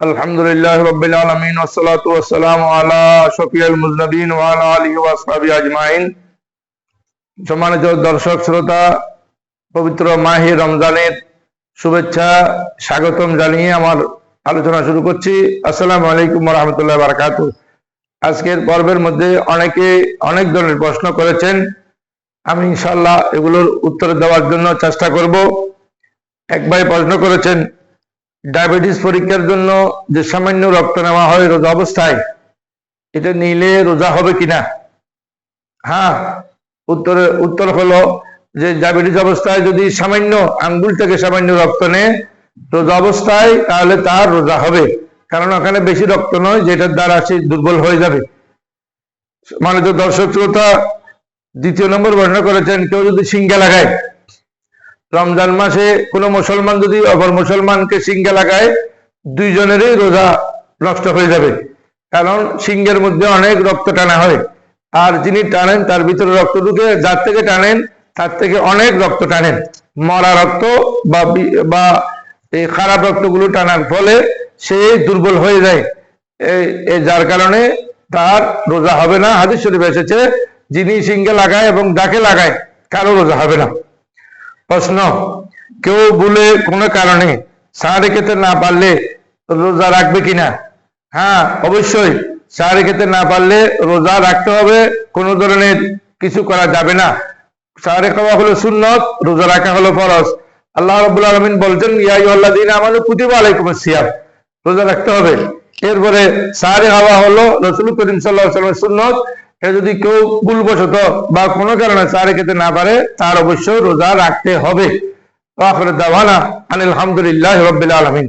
আলহামদুলিল্লাহ রবিল আলমিন ওসালাতাম আলা শফিয়াল মুজনদিন ওয়ালা আলী ওয়াসাবি আজমাইন। সম্মানিত দর্শক, শ্রোতা, পবিত্র মাহি রমজানের শুভেচ্ছা, স্বাগতম জানিয়ে আমার আলোচনা শুরু করছি। আসসালামু আলাইকুম রহমতুল্লাহ বারকাত আজকের পর্বের মধ্যে অনেকে অনেক ধরনের প্রশ্ন করেছেন। আমি ইনশাল্লাহ এগুলোর উত্তর দেওয়ার জন্য চেষ্টা করব। এক ভাই প্রশ্ন করেছেন ডায়াবেটিস পরীক্ষার জন্য যে সামান্য রক্ত নেওয়া হয় রোজা অবস্থায়, এটা নিলে রোজা হবে কিনা? হ্যাঁ উত্তর উত্তর হলো যে ডায়াবেটিস অবস্থায় যদি সামান্য আঙ্গুল থেকে সামান্য রক্ত নেয় রোজা অবস্থায়, তাহলে তার রোজা হবে। কারণ ওখানে বেশি রক্ত নয়, যেটার দ্বারা সে দুর্বল হয়ে যাবে। মানে তো দর্শক শ্রোতা, দ্বিতীয় নম্বর বর্ণনা করেছেন, কেউ যদি সিঙ্গা লাগায় রমজান মাসে কোনো মুসলমান যদি অপর মুসলমানকে সিঙ্গে লাগায়, দুইজনেরই রোজা নষ্ট হয়ে যাবে। কারণ সিংহের মধ্যে অনেক রক্ত টানা হয়। আর যিনি টানেন, তার ভিতরে রক্ত ঢুকে যার থেকে টানেন, তার থেকে অনেক রক্ত টানেন। মরা রক্ত বা এই খারাপ রক্তগুলো টানার ফলে সে দুর্বল হয়ে যায়। যার কারণে তার রোজা হবে না। হাদিস শরীফ এসেছে, যিনি সিঙ্গে লাগায় এবং ডাকে লাগায়, কারও রোজা হবে না। প্রশ্ন, কেউ বলে কোনো কারণে সাহারি খেতে না পারলে রোজা রাখবে কিনা? হ্যাঁ অবশ্যই সাহারি খেতে না পারলে রোজা রাখতে হবে, কোনো ধরনের কিছু করা যাবে না। সাহারি খাওয়া হলো সুন্নত, রোজা রাখা হলো ফরজ। আল্লাহ রাব্বুল আলামিন বলছেন, ইয়া আইয়ুহাল্লাযীনা আমানু কুতিবা আলাইকুমুস সিয়াম রোজা রাখতে হবে। এরপরে সাহারি খাওয়া হলো রাসূল করিম ওয়াসাল্লামের সুন্নত এটা যদি কেউ ভুলবশত বা কোনো কারণে চারে খেতে না পারে, তার অবশ্য রোজা রাখতে হবে। আলহামদুলিল্লাহ রবিল আলামিন।